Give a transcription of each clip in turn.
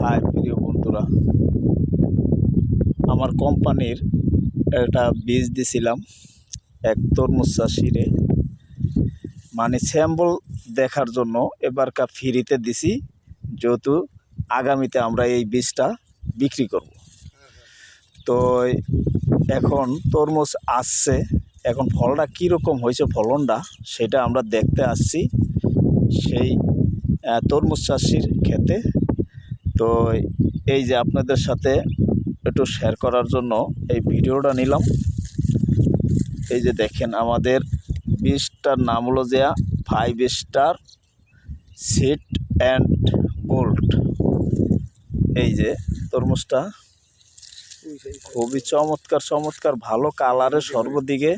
High, প্রিয় বন্ধুরা। আমার কোম্পানির একটা বীজ দিছিলাম এক তরমুজ চাষিরে। মানে স্যাম্পল দেখার জন্য এবারকার ফ্রিতে দিছি, যেহেতু আগামীতে আমরা এই বীজটা বিক্রি করব। তো এখন তরমুজ আসছে, এখন ফলটা কীরকম হয়েছে ফলনটা সেটা আমরা দেখতে আসছি। সেই তরমুজ চাষির ক্ষেতে তো এই যে আপনাদের সাথে একটু শেয়ার করার জন্য এই ভিডিওটা নিলাম। এই যে দেখেন আমাদের বীজটার নাম হলো যে five star seat and gold এই যে তরমুজটা খুবই চমৎকার চমৎকার, ভালো কালারের সর্বদিকে।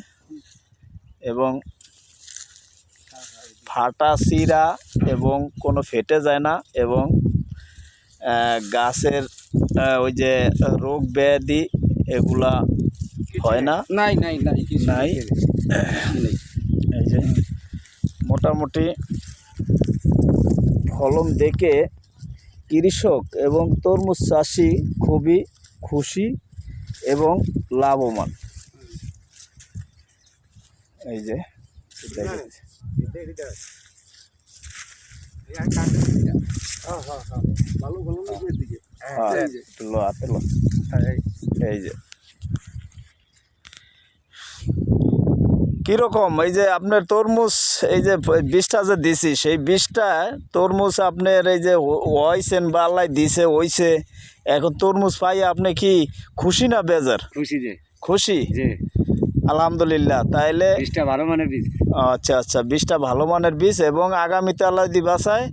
এবং ফাটা চিরা এবং কোনো ফেটে যায় না এবং গাছের ওই যে রোগ ব্যাধি এগুলা হয় না? নাই নাই নাই নাই। এই যে মোটামুটি ফলন দেখে কৃষক এবং তরমুজ চাষি খুবই খুশি এবং লাভবান। এই যে এই যে। কীরকম? এই যে আপনার তরমুজ এই যে বিষটা যে দিছি সেই বিষটা তরমুজ আপনার এই যে ওয়াইছেন বা আল্লাহ দিছে ওইছে এখন তরমুজ পাই আপনি কি খুশি না বেজার? খুশি যে। খুশি? আলহামদুলিল্লাহ। তাইলে বীজটা ভালো মানে বীজ। আচ্ছা আচ্ছা বীজটা ভালো মানের বীজ এবং আগামীতে আল্লাহ দি বাসায়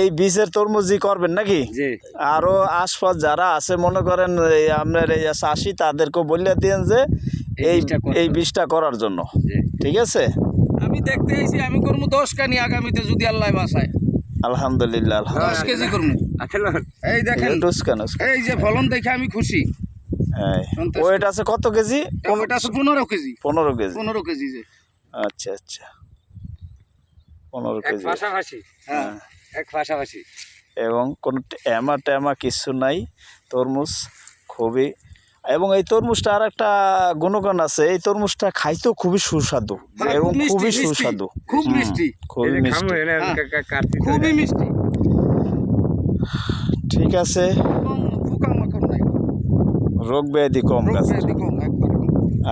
এই বীজের তরমুজই করবেন নাকি? আরও আশপাশ যারা আছে মনে করেন আপনার এই চাষি তাদেরকেও বললে দিন যে এই বীজটা এই বীজটা করার জন্য। ঠিক আছে? আমি দেখতে আইছি আমি করব দশ কানি আগামীতে যদি আল্লাহ বাসায় আলহামদুলিল্লাহ দশ কেজি করব। এই দেখেন এই যে ফলন দেখে আমি খুশি। ওয়েট আছে কত কেজি? টমেটো আছে পনেরো কেজি। পনেরো কেজি। পনেরো কেজি যে। আচ্ছা আচ্ছা। পনেরো কেজি। পাশাপাশি হ্যাঁ। এক পাশাপাশি এবং কোনো ট্যামা ট্যামা কিছু নাই। তরমুজ খুবই। এবং এই তরমুজটা আর একটা গুণগান আছে। এই তরমুজটা খাইতেও খুবই সুস্বাদু। হ্যাঁ, এবং খুবই সুস্বাদু। খুব মিষ্টি। খুবই মিষ্টি। খুবই মিষ্টি। ঠিক আছে। রোগ ব্যাধি কম রোগ কম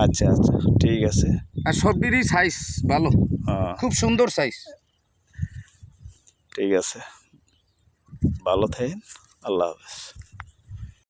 আচ্ছা আচ্ছা ঠিক আছে। আর সবজিরই সাইজ ভালো। হ্যাঁ। খুব সুন্দর সাইজ ঠিক আছে। ভালো থাকেন। আল্লাহ হাফেজ।